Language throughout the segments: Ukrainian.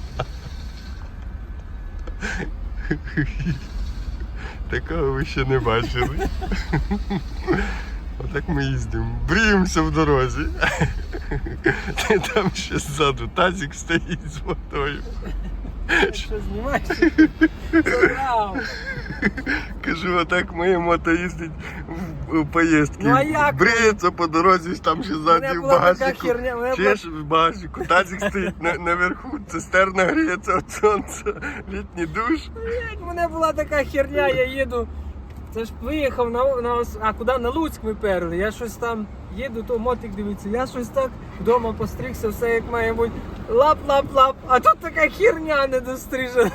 Такого ви ще не бачили. Отак ми їздимо. Бріємося в дорозі. Там ще ззаду тазик стоїть з водою. Що знімаєш? Кажу, отак моє мото їздить поїздки. Ну, а як? Бриється по дорозі, там ще ззаді в багажнику. херня, мене Чеш в багажнику, тазик стоїть на, наверху, цистерна гріється від сонця, літній душ. Блядь, У мене була така херня, я їду. Це ж виїхав на, на а куди на Луцьк ми перли. Я щось там їду, то мотик дивиться. Я щось так вдома постригся, все як має бути. Лап-лап-лап, а тут така херня недострижена.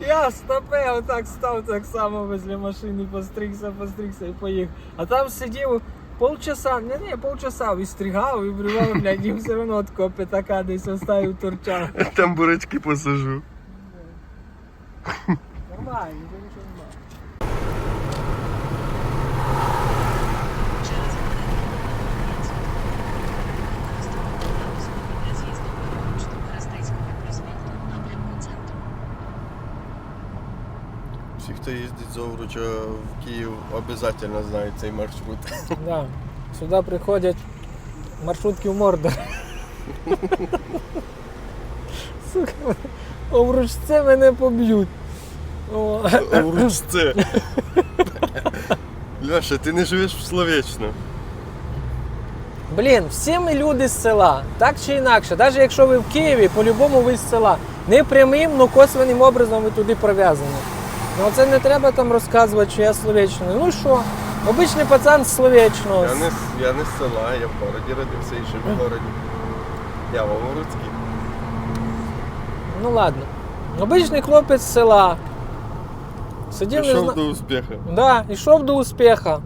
Я стопе отак став так само возле машини, постригся, постригся і поїхав. А там сидів полчаса, не, не, полчаса вистригав і бривав, блядь, і все одно такого п'ятака десь оставив торчав. Там бурачки посажу. Нормально, Всі, хто їздить з Овруча в Київ, обов'язково знають цей маршрут. Да. Сюди приходять маршрутки в Мордор. Сука, овручце мене поб'ють. О, Овручце. Льоша, ти не живеш в Словечно. Блін, всі ми люди з села, так чи інакше, навіть якщо ви в Києві, по-любому ви з села. Не прямим, але косвенним образом ви туди прив'язані. Ну це не треба там розказувати, що я словечний. Ну що, обичний пацан з Словечного. Я не, з- я не з села, я в городі родився і жив в городі. Я в Овруцькій. Ну ладно. Обичний хлопець з села. Сидів, не Пішов зна... до успіху. Да, йшов до успіха.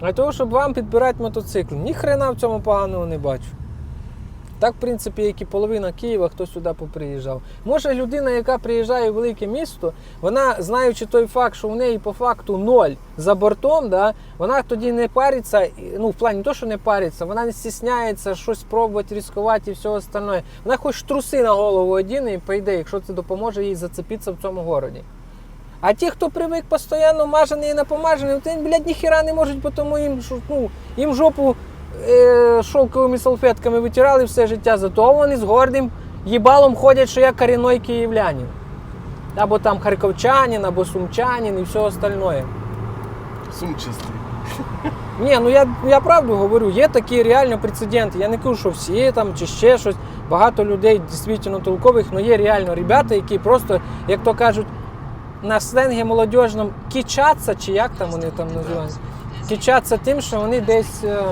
А того, щоб вам підбирати мотоцикл. Ні хрена в цьому поганого не бачу. Так, в принципі, як і половина Києва, хто сюди поприїжджав. Може, людина, яка приїжджає в велике місто, вона, знаючи той факт, що в неї по факту ноль за бортом, да, вона тоді не париться, ну, в плані не то, що не париться, вона не стісняється щось пробувати, ризикувати і все остальне. Вона хоч труси на голову одіне і пойде, якщо це допоможе їй зацепитися в цьому городі. А ті, хто привик постійно мажений і напомажений, їм, блядь, ніхіра не можуть, тому їм, ну, їм жопу шовковими салфетками витирали все життя, зато вони з гордим їбалом ходять, що я корінний київлянин. Або там харківчанин, або сумчанин і все остальное. Сумчастий. Ні, ну я, я правду говорю, є такі реально прецеденти. Я не кажу, що всі там чи ще щось. Багато людей дійсно толкових, але є реально ребята, які просто, як то кажуть, на сленгі молодіжному кічаться, чи як там вони там називають. Кічаться тим, що вони десь е,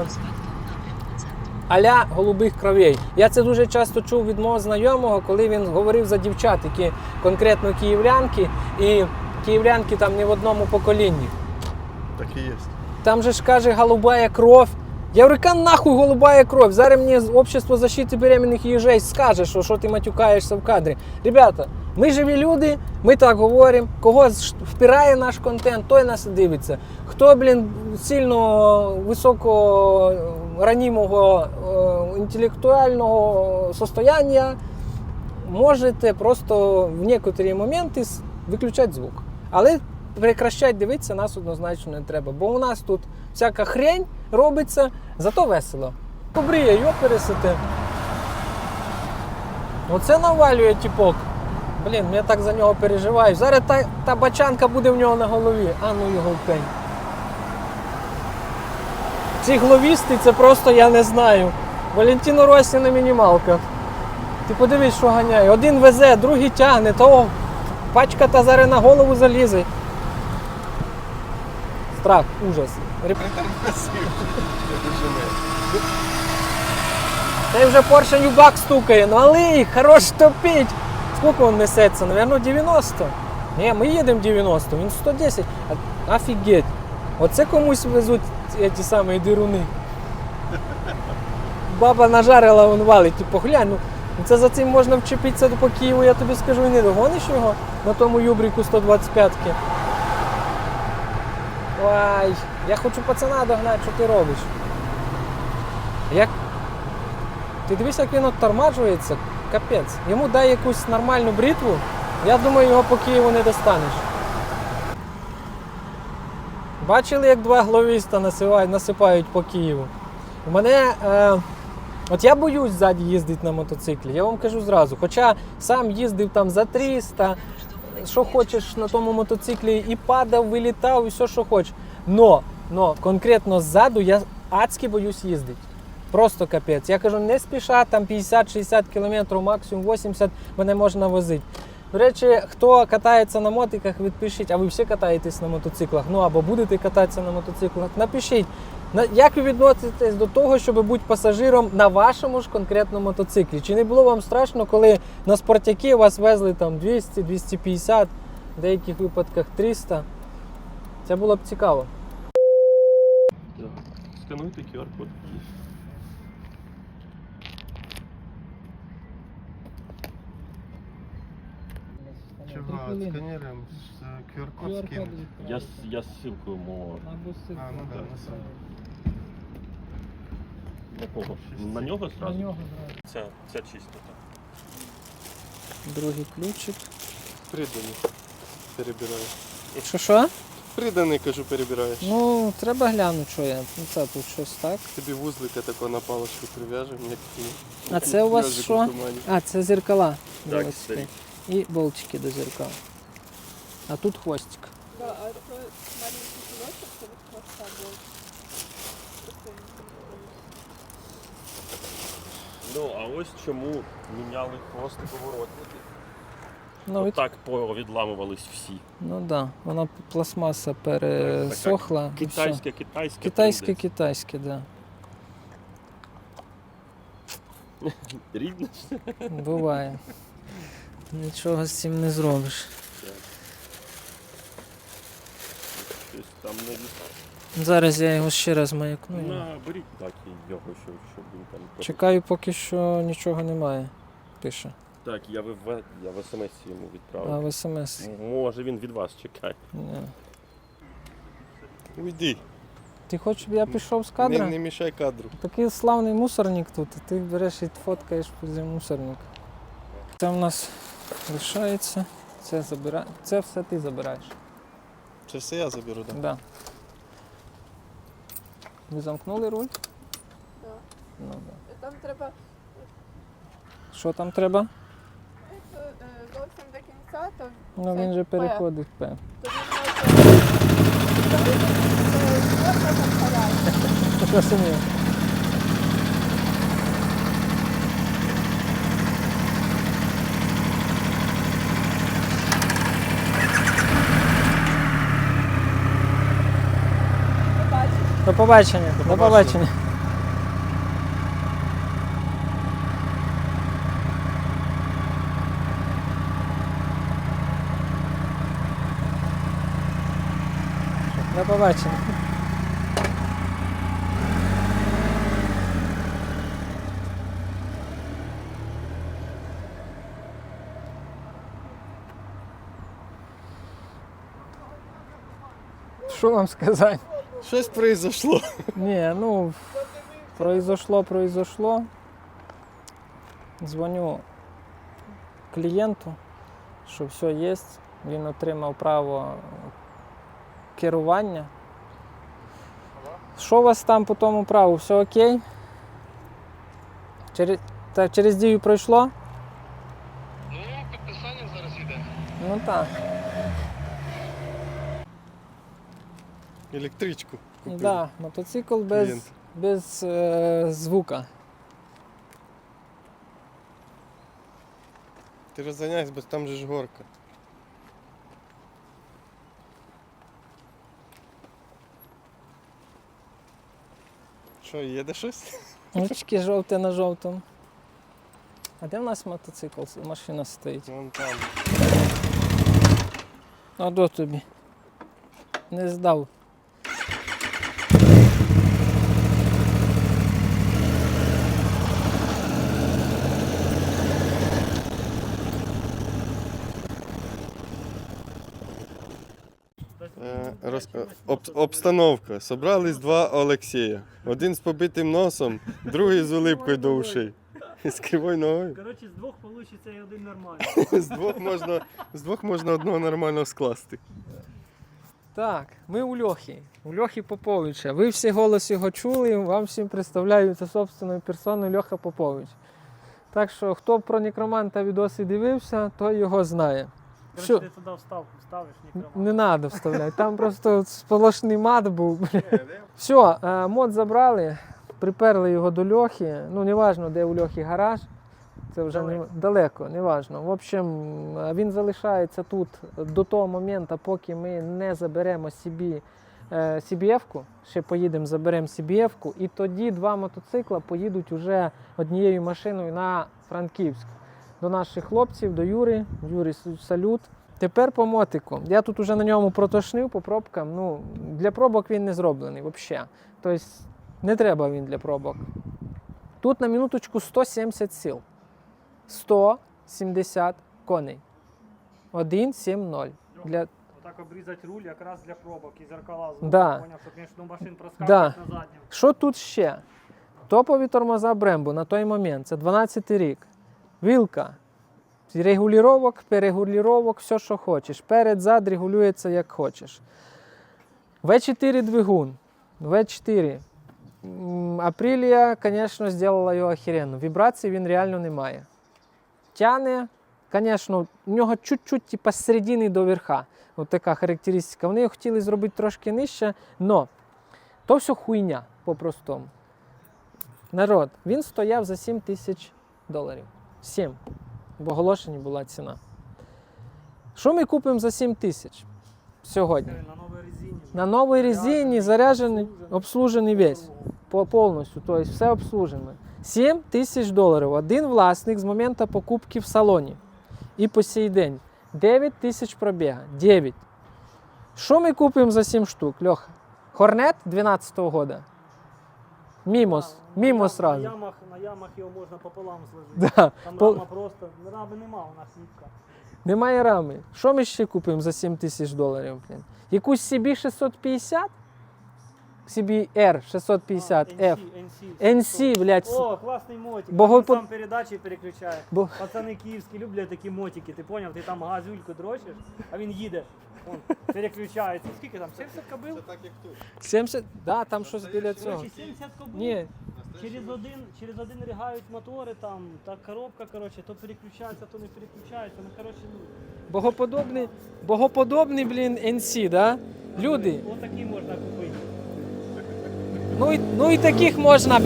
аля голубих кровей. Я це дуже часто чув від мого знайомого, коли він говорив за дівчат, які конкретно київлянки, і київлянки там не в одному поколінні. Так і є. Там же ж каже голубая кров. Я говорю, яка нахуй голубая кров? Зараз мені общество защити беременних їжей скаже, що, що ти матюкаєшся в кадрі. Ребята, ми живі люди, ми так говоримо. Кого впирає наш контент, той нас дивиться. Хто, блін, сильно високого е, ранімого е, інтелектуального состояння, можете просто в некоторі моменти виключати звук. Але прекращати дивитися нас однозначно не треба, бо у нас тут всяка хрень робиться, зато весело. Побріє, йо пересити. Оце навалює тіпок. Блін, я так за нього переживаю. Зараз та, та бачанка буде в нього на голові. А ну його в пень. Ці гловісти це просто я не знаю. Валентино Росі на мінімалках. Ти подивись, що ганяє. Один везе, другий тягне, того пачка та зараз на голову залізе. Страх, ужас. Та й вже поршень у бак стукає. Ну але хорош топить. Скільки він несеться? Наверно, 90. Ні, ми їдемо 90, він 110. Офігеть. Оце комусь везуть ці самі дируни. Баба нажарила, він валить. Типу, глянь, ну це за цим можна вчепитися по Києву, я тобі скажу, і не догониш його на тому юбрику 125-ки. Ой, я хочу пацана догнати, що ти робиш? Як... Ти дивись, як він оттормаджується. капець. Йому дай якусь нормальну бритву, я думаю, його по Києву не достанеш. Бачили, як два насипають, насипають по Києву. У мене. Е, от я боюсь ззаді їздити на мотоциклі, я вам кажу зразу. Хоча сам їздив там за 300, що хочеш на тому мотоциклі, і падав, вилітав, і все, що хочеш. Но, но конкретно ззаду я адськи боюсь їздити. Просто капець. Я кажу, не спіша, там 50-60 км, максимум 80 мене можна возити. До речі, хто катається на мотиках, відпишіть, а ви всі катаєтесь на мотоциклах, ну або будете кататися на мотоциклах, напишіть, як ви відноситесь до того, щоб бути пасажиром на вашому ж конкретному мотоциклі? Чи не було вам страшно, коли на спортяки вас везли там 200, 250, в деяких випадках 300? Це було б цікаво. Скануйте QR-код. С, э, QR-код скинуть. Я, с- я ссылку ему А, ну да, на сайт. на кого? На нього зразу? Ця, ця чисто. Другий ключик. Приданий. Перебираю. Що що? Приданий, кажу, перебираєш. Ну, треба глянути, що я. Ну, це тут щось так. Тобі вузлика такого на паличку прив'яжемо, як ті. А це у вас що? А, це зеркала. Так, старі І болтики до зеркал. А тут хвостик. Да, а это маленький кусочек, чтобы хвоста был. Просто я не знаю. Ну, а ось чому міняли хвости поворотники. Ну, від... Так повідламувались всі. ну да, вона пластмаса пересохла. і все. Китайське, китайське. Китайське, трендець. китайське, да. Рідне. Буває. Нічого з цим не зробиш. Щось там не літає. Зараз я його ще раз маякну. На, беріть так і його, щоб, щоб він там. Чекаю, поки що нічого немає. Пише. Так, я в, в- я в смс йому А відправив. в смс. Може він від вас чекає. Ні. Уйди. Ти хочеш, щоб я пішов з Не, кадра? не мішай кадру. Такий славний мусорник тут, і ти береш і фоткаєш возле мусорника. Це в нас лишається. Це забира... Це все ти забираєш. Це все я заберу, так? Да. Ви замкнули руль? Да. Ну, да. Там треба Що там треба? е, зовсім до кінця, то Ну він же переходить П. то він може Розумію. До побачення. До побачення. До побачення. Що вам сказати? Щось произошло. Ні, ну произошло, произошло. Дзвоню клієнту, що все є. Він отримав право керування. Що у вас там по тому праву? Все окей? Через, та, через дію пройшло? Ну, підписання зараз йде. Ну так. Електричку. купив. Да, мотоцикл без, Клієнт. без е, звука. Ти розганяйся, бо там же ж горка. Що, їде щось? Ручки жовте на жовтому. А де в нас мотоцикл? Машина стоїть. Вон там. А до тобі. Не здав. Е, роз... е, об... Обстановка. Собрались два Олексія. Один з побитим носом, другий з улипкою до ушей. З кривою ногою. Коротше, з двох вийде і один нормальний. З двох можна, з двох можна одного нормально скласти. Так, ми у Льохи. У Льохи Поповича. Ви всі голос його чули, вам всім представляються собственною персоною Льоха Попович. Так що, хто про некроманта відоси дивився, той його знає. Що? Ти туди вставку вставиш, ні Не треба вставляти. Там просто сполошний мат був. Все, е, мод забрали, приперли його до Льохи. Ну, неважно, де у Льохи гараж. Це вже не, далеко, неважно. В общем, е, він залишається тут до того моменту, поки ми не заберемо собі е, CBF-ку. Ще поїдемо, заберемо CBF-ку, і тоді два мотоцикла поїдуть уже однією машиною на Франківськ. До наших хлопців, до Юри. Юрі, салют. Тепер по мотику. Я тут уже на ньому протошнив по пробкам. Ну, для пробок він не зроблений взагалі. Тобто не треба він для пробок. Тут на минуточку 170 сил. 170 коней. 1,7,0. Для... Отак обрізати руль якраз для пробок і зеркала Да. Поняв, щоб між машин Да. проскакувати на задньому. Що тут ще? Топові тормоза Brembo на той момент. Це 12 рік. Вілка. Регулювання, перегулювання, все, що хочеш. Перед, зад регулюється як хочеш. В4 двигун. В4. М, Апрілія, звісно, зробила його охеренно. Вібрацій він реально не має. Тяне, звісно, у нього чуть-чуть типа, середини до верха. От така характеристика. Вони його хотіли зробити трошки нижче, але то все хуйня по-простому. Народ, він стояв за 7 тисяч доларів. 7. В оголошенні була ціна. Що ми купимо за 7 тисяч сьогодні? На новій резині. Заряджений, обслужений весь. Повністю, тобто все обслужено. 7 тисяч доларів. Один власник з моменту покупки в салоні. І по сей день. 9 тисяч пробіга. 9. Що ми купимо за 7 штук, Льоха? Хорнет 12-го года. Мімос. На Мімо ям- сразу. На ямах, на ямах його можна пополам зложити. Да. Там Пол- рама просто, раби нема, у нас нітка. Немає рами. Що ми ще купимо за 7 тисяч доларів? Блін? Якусь CB 650? CBR 650 F. NC, NC, блядь. с- О, класний мотик. Бого- Бого... сам передачі переключає. Бо- Пацани київські люблять такі мотики, ти поняв? Ти там газюльку дрочиш, а він їде. Он, переключається. Скільки там? 70 кобил? 70? Да, там щось біля цього. Короче, 70 кобил. Ні, Через один, через один ригають мотори, там, та коробка, короче, то переключається, то не переключається. Ну, короче, ну, богоподобний, богоподобний, блін, NC, да? Люди, отакі можна купити. ну і, ну і таких можна.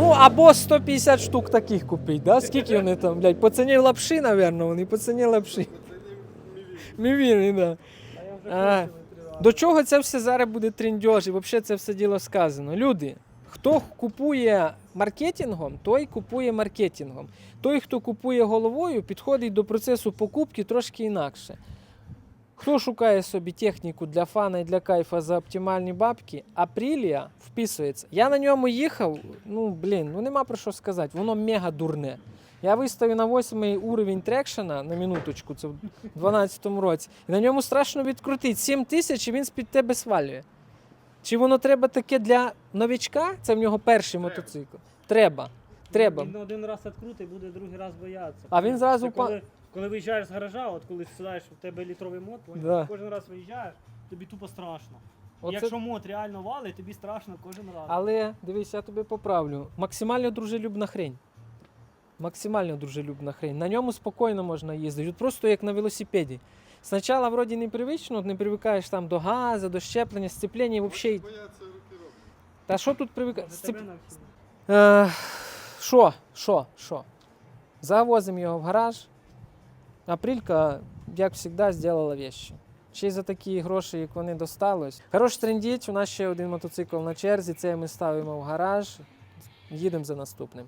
Ну, або 150 штук таких купити, да? Скільки вони там, блядь, по ціні лапши, напевно, вони по ціні лапши. Мівіни, да. А. До чого це все зараз буде трендьож і взагалі це все діло сказано? Люди, хто купує маркетингом, той купує маркетингом. Той, хто купує головою, підходить до процесу покупки трошки інакше. Хто шукає собі техніку для фана і для кайфа за оптимальні бабки, Апрілія вписується. Я на ньому їхав, ну блін, ну нема про що сказати, воно мега дурне. Я виставив на 8 уровень трекшена на минуточку, це в 2012 році. І на ньому страшно відкрутити. 7 тисяч і він з-під тебе свалює. Чи воно треба таке для новічка? Це в нього перший мотоцикл. Треба. Треба. Він один раз відкрутий, буде другий раз боятися. А він зразу Це коли, коли виїжджаєш з гаража, от коли сідаєш в тебе літровий мод, поняв? Да. кожен раз виїжджаєш, тобі тупо страшно. Оце- Якщо мод реально валить, тобі страшно кожен раз. Але дивись, я тобі поправлю. Максимально дружелюбна хрень. Максимально дружелюбна хрень. На ньому спокійно можна їздити. От просто як на велосипеді. Спочатку вроді непривично, от не привикаєш там до газу, до щеплення, сцеплення і взагалі. Та що тут привикати? Може, тебе навчили? Е, Що? Що? Що? Завозимо його в гараж. Апрілька, як завжди, зробила вещи. Ще й за такі гроші, як вони досталось. Хорош трендіть, у нас ще один мотоцикл на черзі, це ми ставимо в гараж. Їдемо за наступним.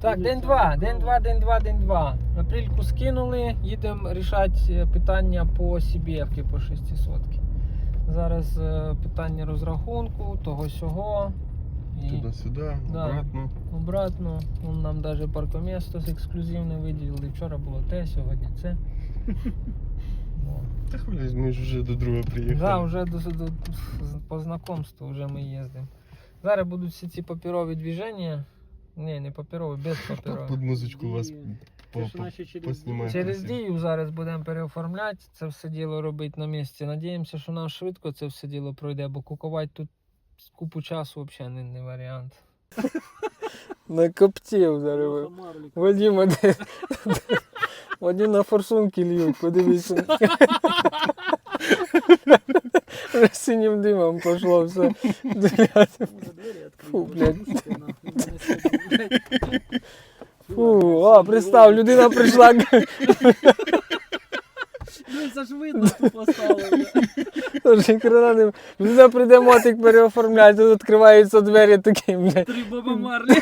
Так, день два, день два, день два, день два. Апрільку скинули, їдемо рішати питання по CBF по 600. Зараз е, питання розрахунку, того сього. І... Туди-сюди, Да. обратно. Обратно, он нам даже паркомісто з ексклюзивне виділили. Вчора було те, сьогодні це. Та хуй, ми ж вже до друга Да, приїхали. вже до, до, по знакомству вже ми їздимо. Зараз будуть всі ці папірові движення. Ні, не папірові, без Під папірових. музичку вас по- по- через поснімаємо. Через дію зараз будемо переоформляти, це все діло робити на місці. Надіємося, що нам швидко це все діло пройде, бо кукувати тут купу часу взагалі не, не варіант. Накоптів зараз. Марлік. Вадима, де... Вадим на форсунки льють, подивіться. Синім димом пошло все. Фу, блядь. Фу, а, представ, людина прийшла. Ну, це ж видно, тупо блядь. Тож ніхрена не... Людина прийде мотик переоформляти, тут відкриваються двері такі, блядь. Три баба Марлі.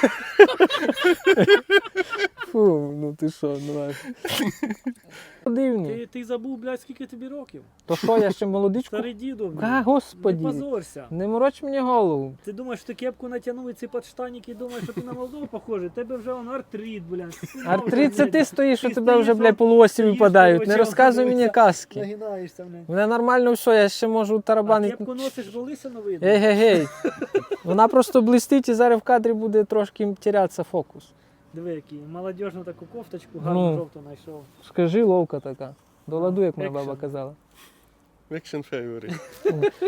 Фу, ну ти що, ну. Дивні. Ти, ти забув, блядь, скільки тобі років? То що, я ще молодичку? Старий діду, блядь. А, Не господі. позорся. Не мороч мені голову. Ти думаєш, що ти кепку натягнув і ці подштаніки, думаєш, що ти на молодого похожий? Тебе вже он артрит, блядь. Артрит це ти стоїш, що ти тебе вже, стоїш, блядь, полуосі стоїш, випадають. Не короче, розказуй мені дивишся, казки. Нагинаєшся, блядь. Мене нормально все, я ще можу А тарабанити. кепку носиш, бо лисину видно. Гей, гей, гей. Вона просто блистить і зараз в кадрі буде трошки терятися фокус. Диви, який молодіжну таку кофточку, Ну. гарну жовту знайшов. Скажи, ловка така. До ладу, як моя баба казала. Action favorite.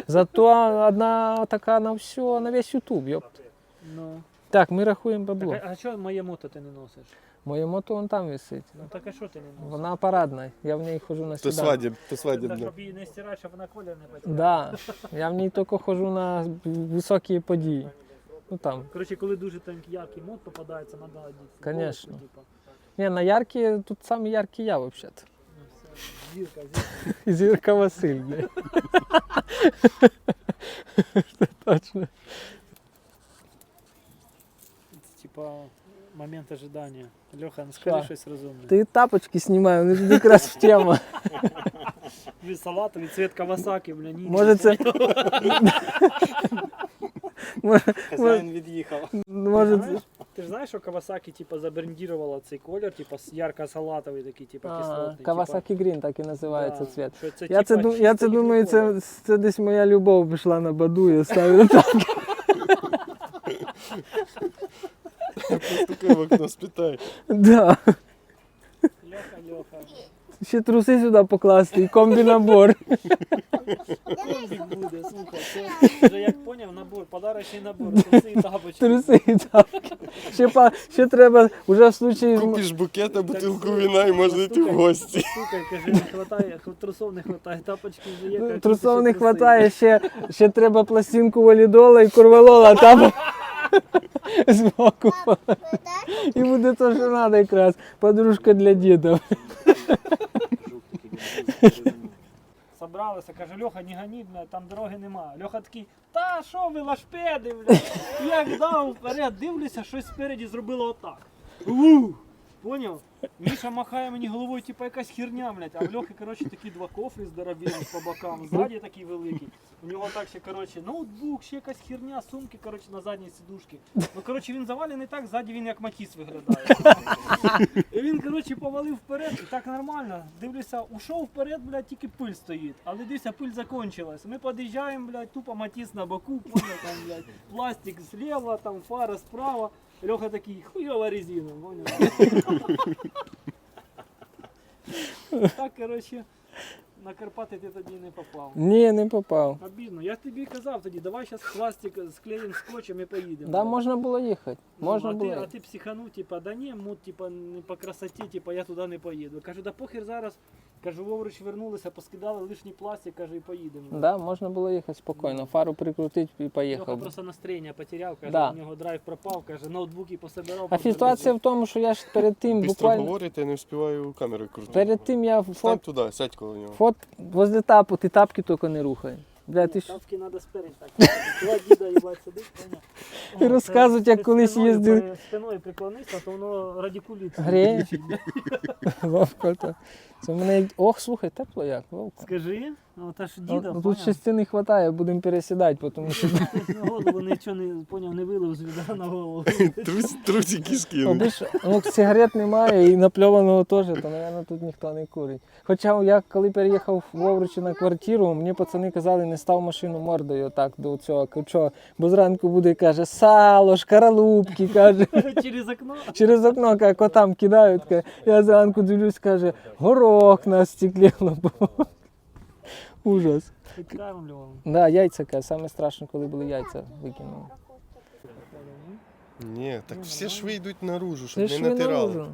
Зато одна така на все, на весь Ютуб, йопт. Ну. Так, ми рахуємо бабло. Так, а, а що моє мото ти не носиш? Моє мото вон там висить. Ну так а що ти не носиш? Вона парадна, я в ній хожу на То сніданок. свадіб, то Та, щоб її не стирати, щоб вона колір не потеряла. Да. Я в ній тільки хожу на високі події. Ну там. Коротше, коли дуже там яркий мод попадається, треба одіти. Конечно. Футболку, типа. Ні, на яркі, тут самий яркий я взагалі. Ну, все. Зірка, зірка. Зірка Василь, бля. Це Точно. Це, Типа момент ожидання. Льоха, ну скажи Що? щось розумне. Ти тапочки знімаю, вони тут якраз в тему. Від салатовий цвет Кавасаки, бля, ні. Може це. Хазяїн від'їхав. Може Ти це. знаєш, ти ж знаєш, що Кавасаки типа забрендувала цей колір, типа ярко-салатовий такий, типа кислотний. Кавасакі Грін так і називається да, цвет. що це, Я це, типа, ду- я це думаю, їхнє це, це десь моя любов пішла на баду, я ставлю так. Постукай в окно, спитай. Да. Ще труси сюди покласти і комбінабор. Буде, слухай, це вже як поняв набор, подарочний набор, труси і тапочки. Труси і тапки. Ще, па, ще треба, вже в случаї. з Купиш букет, а бутилку вина і можна йти в гості. Стукай, каже, не хватає, трусов не хватає, тапочки вже є. Ну, Трусов ще не труси. хватає, ще, ще треба пластинку валідола і курвалола там збоку. І буде то, що треба якраз. Подружка для діда. Собралися, каже, Льоха, не гані, бля, там дороги нема. Льоха такий, та що ви лашпеди, бля. Як дав вперед, дивлюся, щось спереді зробило отак. У! Поняв? Міша махає мені головою, типу якась херня, блядь, а в Льохи, коротше, такі два кофри здоровенні по бокам, ззаді такий великий. У нього так ще, коротше, ноутбук, ще якась херня, сумки, коротше, на задній сидушці. Ну, коротше, він завалений так, ззаді він як матіс виглядає. І він, коротше, повалив вперед, і так нормально. Дивлюся, ушов вперед, блядь, тільки пиль стоїть. Але дивися, пиль закончилась. Ми під'їжджаємо, блядь, тупо матіс на боку, понял, там, блядь, пластик зліва, там фара справа. Льоха такий, хуйова резина, понял? Так, коротше, на Карпати ти тоді не попав. Ні, не попав. Обідно. Я ж тобі казав тоді, давай зараз пластик склеїмо скотчем і поїдемо. Да, можна було їхати. Ну, Можна а, було. ти, а ти психанув, типа, да ні, мут, типа, не по красоті, типа, я туди не поїду. Кажу, да похер зараз. Кажу, вовруч вернулися, поскидали лишній пластик, кажу, і поїдемо. Да, можна було їхати спокійно. Фару прикрутити і Льоха поїхав. просто настроєння потеряв, каже, Да. у нього драйв пропав, каже, ноутбуки пособирав. А ситуація в тому, що я ж перед тим Быстро буквально. говорить, я не встигаю камеру крутити. Перед тим я Стань фот, туди, сядь коло нього. фот возле тапу, ти тапки тільки не рухай. Бля, ти ж Тапки треба спереді так. Два діда, їбать, сидить, поняв. О, розказують, як колись їздив. Спиною приклонися, то воно радикуліт. гріє. Ловко то. Це в мене. Ох, слухай, тепло як, вовка. Скажи, ну та ж Ну, діда, ну, поняв? тут частини не вистачає, будемо пересідати, тому що на голову нічого не поняв, не вилив з відра на голову. Трус, трусики скинув. Ну, сигарет немає і напльованого теж, то, мабуть, тут ніхто не курить. Хоча я коли переїхав в Овручі на квартиру, мені пацани казали, не став машину мордою так до цього ключа, бо зранку буде, каже, сало, шкаралупки, каже. Через окно. Через окно каже, котам кидають. Каже. Я зранку дивлюсь, каже, горох на стеклі. Ужас. Да, яйця каже, саме страшне, коли були яйця викинули. Ні, так всі шви йдуть наружу, щоб не натирали.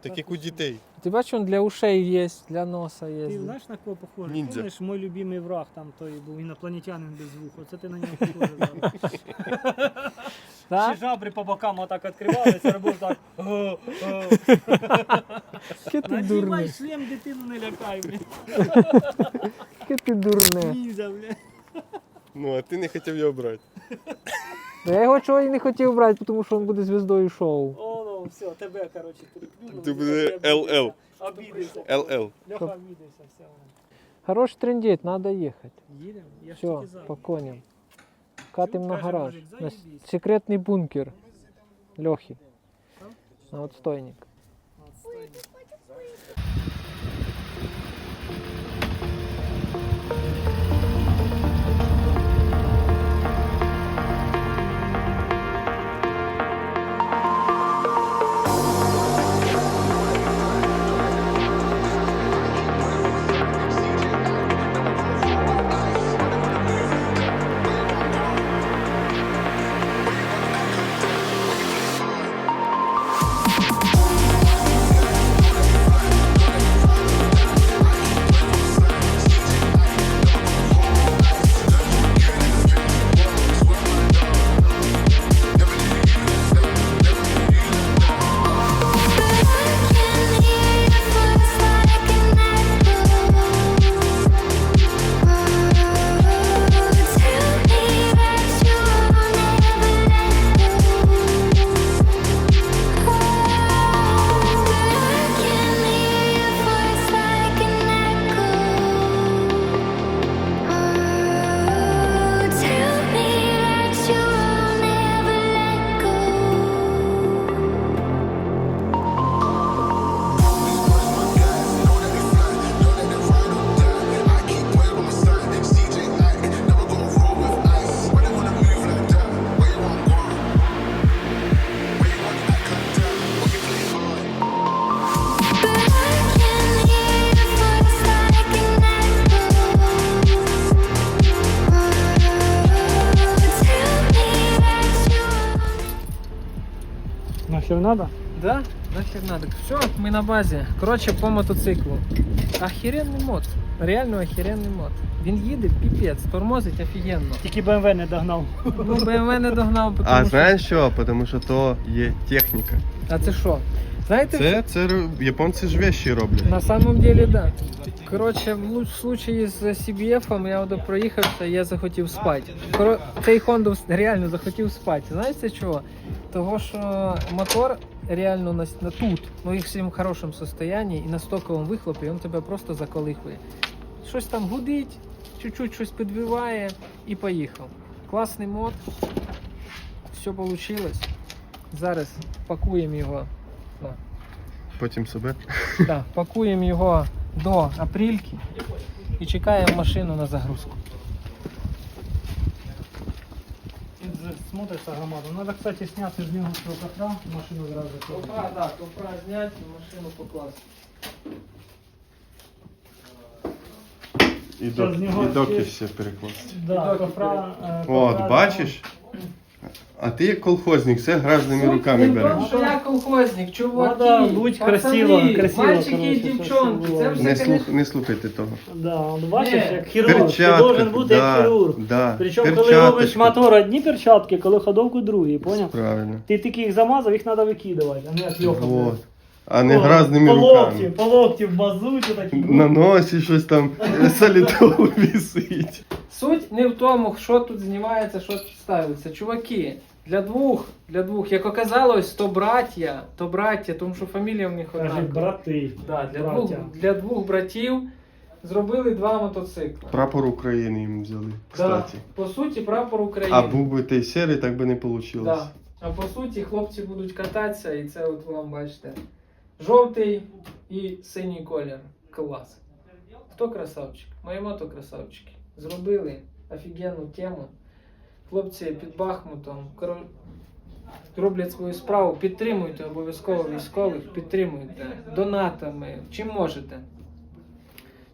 Так як у дітей. Ти бачиш, он для ушей є, для носа є. Ти знаєш на кого похожий? Ніндзя. Помниш, мій любимий враг там той був інопланетянин без вух. Оце ти на нього похожий. Да. Ще жабри по бокам отак відкривалися, робив так. «О, о». Яке ти Надівай шлем, дитину не лякай, блін. Яке ти дурне. Ніндзя. Ну, а ти не хотів його брати. Та Я його чого і не хотів брати, тому що він буде звіздою шоу. О, ну, все, тебе, коротше, переплюнув. Ти буде LL. Обідався. ЛЛ. Льоха обідався, все. Хорош трендеть, треба їхати. Їдемо? Я ж Все, тільки за. по коням. Катим на гараж. На секретний бункер. Льохи. На отстойник. Нахер надо? Да? Нахер надо. Все, ми на базі. Коротше, по мотоциклу. Охеренний мод. Реально охеренний мод. Він їде, піпець, тормозить офігенно. Тільки БМВ не догнав. Ну, BMW не догнав, тому А що... знаєш що? Тому що то є техніка. А це що? Знаєте, Це, це японці ж вещі роблять. На самом деле, да. Коротше, в луч- случаї з CBF я от проїхався, я захотів спати. Коро... Цей Honda реально захотів спати. Знаєте чого? Того, що мотор реально на, на тут, ну і всім в хорошому состоянні і на стоковому вихлопі він тебе просто заколихує. Щось там гудить, чуть-чуть щось підбиває і поїхав. Класний мод. Все вийшло. Зараз пакуємо його. Потім себе. Да, пакуємо його до апрільки і чекаємо машину на загрузку. Смотрится громада. Надо, кстати, снять из него цього котра, машину зразу. Копра, да, копра снять, і машину покласть. І, Це з нього і доки ще- все перекласти. Да, копра, е, От, копра- бачиш? А ти як колхозник, все грязними руками береш. що я колхозник, чуваки, Надо будь красиво, красиво, мальчики і коротше, дівчонки. щоб Це все, Не, слух, не слухайте того. Да, ну бачиш, Ні. як хірург. Ти должен бути як хірург. да. Причому, коли робиш мотор одні перчатки, коли ходовку другі, поняв? Правильно. Ти тільки їх замазав, їх треба викидувати, а не як Льоха. Вот. А не О, гразними по локті, руками. по локті в мазуті такі. На носі щось там е, солідово висить. Суть не в тому, що тут знімається, що тут ставиться. Чуваки, Для двох, для двох. Як оказалось, то браття, то браття, тому що фамілія в них Кажуть, однакова. брати. Да, для, браття. двох, для двох братів зробили два мотоцикли. Прапор України їм взяли, Да, кстати. по суті, прапор України. А був би той серий, так би не вийшло. Да. А по суті, хлопці будуть кататися, і це от вам бачите. Жовтий і синій колір. Клас. Хто красавчик? Мої мото красавчики. Зробили офігенну тему. Хлопці під Бахмутом роблять свою справу. Підтримуйте обов'язково військових, підтримуйте донатами, чим можете.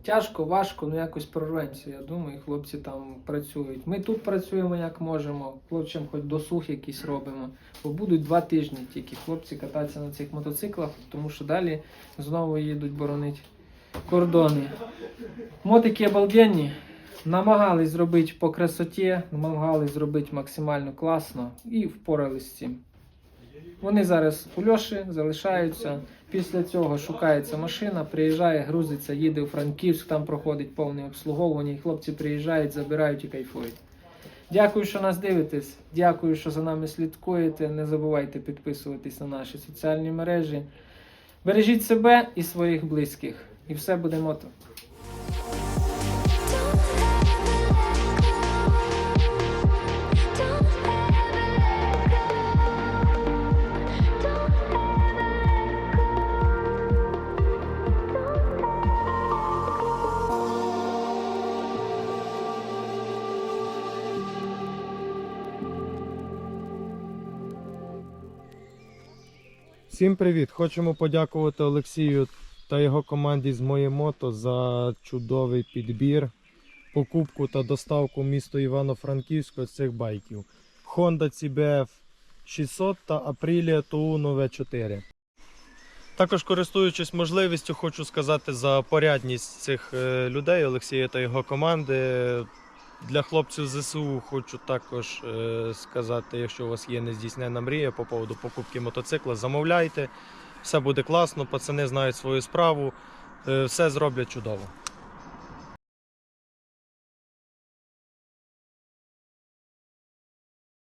Тяжко, важко, ну якось прорвемося. Я думаю, хлопці там працюють. Ми тут працюємо як можемо. Хлопцям хоч досуг якийсь робимо. Бо будуть два тижні тільки хлопці кататися на цих мотоциклах, тому що далі знову їдуть боронити кордони. Мотики обалденні. Намагались зробити по красоті, намагались зробити максимально класно і впорались з цим. Вони зараз у Льоші залишаються. Після цього шукається машина, приїжджає, грузиться, їде у Франківськ, там проходить повне обслуговування, і хлопці приїжджають, забирають і кайфують. Дякую, що нас дивитесь. Дякую, що за нами слідкуєте. Не забувайте підписуватись на наші соціальні мережі. Бережіть себе і своїх близьких. І все буде мото. Всім привіт! Хочемо подякувати Олексію та його команді з моє мото за чудовий підбір, покупку та доставку в місто Івано-Франківську цих байків. Honda CBF 600 та Aprilia Touno V4. Також користуючись можливістю, хочу сказати за порядність цих е, людей, Олексія та його команди. Для хлопців ЗСУ хочу також е, сказати, якщо у вас є нездійснена мрія по поводу покупки мотоцикла, замовляйте. Все буде класно, пацани знають свою справу, е, все зроблять чудово.